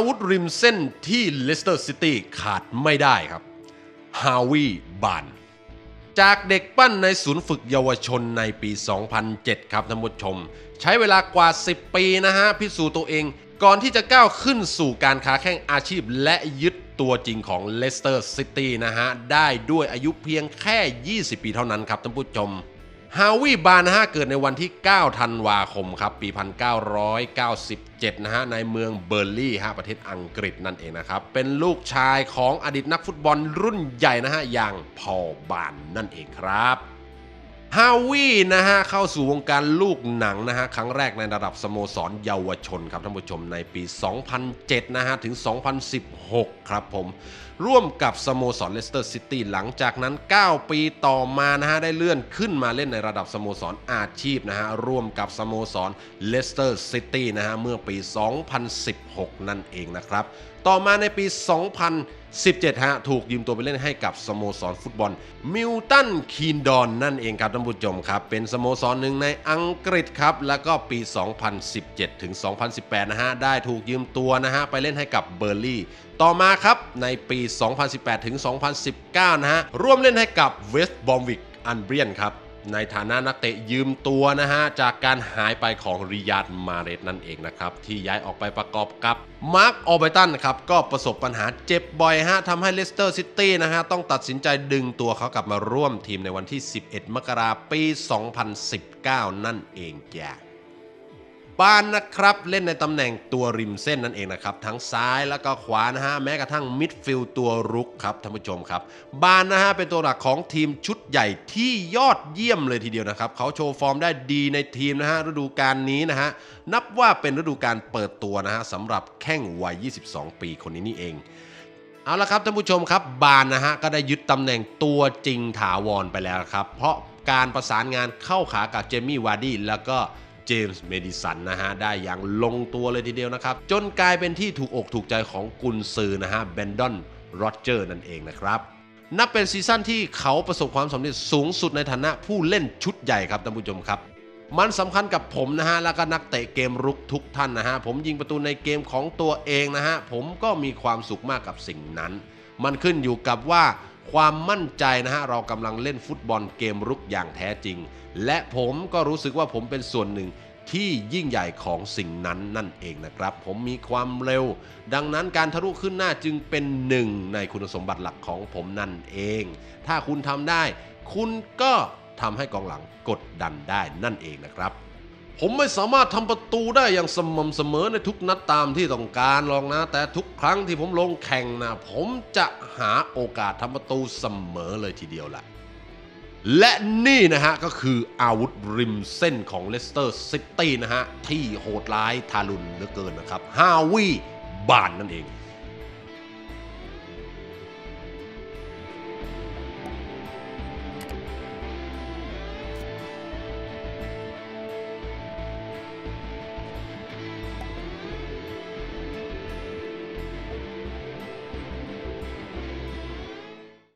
อาวุธริมเส้นที่เลสเตอร์ซิตี้ขาดไม่ได้ครับ ฮาวิบาน จากเด็กปั้นในศูนย์ฝึกเยาวชนในปี 2007 ครับท่านผู้ชม ใช้เวลากว่า 10 ปีนะฮะ พิสูจน์ตัวเองก่อนที่จะก้าวขึ้นสู่การค้าแข่งอาชีพและยึดตัวจริงของเลสเตอร์ซิตี้นะฮะ ได้ด้วยอายุเพียงแค่ 20 ปีเท่านั้นครับท่านผู้ชม ฮาวิบานนะฮะเกิดในวันที่ 9 ธันวาคมครับ ปี 1997 นะฮะ ในเมืองเบอร์ลี่ฮะประเทศอังกฤษนั่นเองนะครับ เป็นลูกชายของอดีตนักฟุตบอลรุ่นใหญ่นะฮะ อย่างพอบานนั่นเองครับ ฮาวินะฮะเข้าสู่วงการลูกหนังนะฮะครั้งแรกในระดับสโมสรเยาวชนครับท่านผู้ชมในปี 2007 นะฮะถึง 2016 ครับผมร่วมกับสโมสรเลสเตอร์ซิตี้หลังจากนั้น 9 ปีต่อมานะฮะได้เลื่อนขึ้นมาเล่นในระดับสโมสรอาชีพนะฮะร่วมกับสโมสรเลสเตอร์ซิตี้นะฮะเมื่อปี 2016 นั่นเองนะครับ ต่อมาในปี 2000 17 ฮะ ถูกยืมตัวไปเล่นให้กับสโมสรฟุตบอลมิลตันคีนดอนนั่นเองครับท่านผู้ชมครับ เป็นสโมสรหนึ่งในอังกฤษครับ แล้วก็ปี 2017 ถึง 2018 นะฮะ ได้ถูกยืมตัวนะฮะ ไปเล่นให้กับเบอร์ลี่ต่อมาครับ ในปี 2018 ถึง 2019 นะฮะ ร่วมเล่นให้กับเวสต์บอมวิกอันเบรียนครับ ในฐานะนักเตะยืมตัวนะฮะ จากการหายไปของริยาดมาเรสนั่นเองนะครับ ที่ย้ายออกไปประกอบกับมาร์คออเบตันครับ ก็ประสบปัญหาเจ็บบ่อยฮะทำให้เลสเตอร์ซิตี้นะฮะ ต้องตัดสินใจดึงตัวเขากลับมาร่วมทีมในวันที่ 11 มกราคมปี 2019 นั่นเองจ้ะ บานนะครับ เล่นในตำแหน่งตัวริมเส้นนั่นเองนะครับ ทั้งซ้ายแล้วก็ขวานะฮะ แม้กระทั่งมิดฟิลด์ตัวรุกครับท่านผู้ชมครับ บานนะฮะ เป็นตัวหลักของทีมชุดใหญ่ที่ยอดเยี่ยมเลยทีเดียวนะครับ เขาโชว์ฟอร์มได้ดีในทีมนะฮะฤดูกาลนี้นะฮะ นับว่าเป็นฤดูกาลเปิดตัวนะฮะสำหรับแข้งวัย 22 ปีคนนี้นี่เองเอาละครับท่านผู้ชมครับบานนะฮะก็ได้ยึดตำแหน่งตัวจริงถาวรไปแล้วครับ เพราะการประสานงานเข้าขากับเจมี่วาร์ดี้แล้วก็ จมส์เมดิสันนะฮะได้อย่างลงตัวเลยทีเดียวนะครับ จนกลายเป็นที่ถูกอกถูกใจของกุนซือนะฮะเบนดอนโรเจอร์นั่นเองนะครับนับเป็นซีซั่นที่เขาประสบความสำเร็จสูงสุดในฐานะผู้เล่นชุดใหญ่ครับท่านผู้ชมครับ มันสำคัญกับผมนะฮะ แล้วก็นักเตะเกมรุกทุกท่านนะฮะ ผมยิงประตูในเกมของตัวเองนะฮะ ผมก็มีความสุขมากกับสิ่งนั้น มันขึ้นอยู่กับว่า ความมั่นใจนะฮะเรากำลังเล่นฟุตบอลเกมรุกอย่างแท้จริง และผมก็รู้สึกว่าผมเป็นส่วนหนึ่งที่ยิ่งใหญ่ของสิ่งนั้นนั่นเองนะครับ ผมมีความเร็ว ดังนั้นการทะลุขึ้นหน้าจึงเป็นหนึ่งในคุณสมบัติหลักของผมนั่นเอง ถ้าคุณทำได้ คุณก็ทำให้กองหลังกดดันได้นั่นเองนะครับ ผมไม่สามารถทำประตูได้อย่างสม่ำเสมอในทุกนัดตามที่ต้องการหรอกนะ แต่ทุกครั้งที่ผมลงแข่งนะผมจะหาโอกาสทำประตูเสมอเลยทีเดียวแหละและนี่นะฮะ ก็คืออาวุธริมเส้นของเลสเตอร์ซิตี้นะฮะ ที่โหดร้ายทารุณเหลือเกินนะครับฮาวิบานนั่นเอง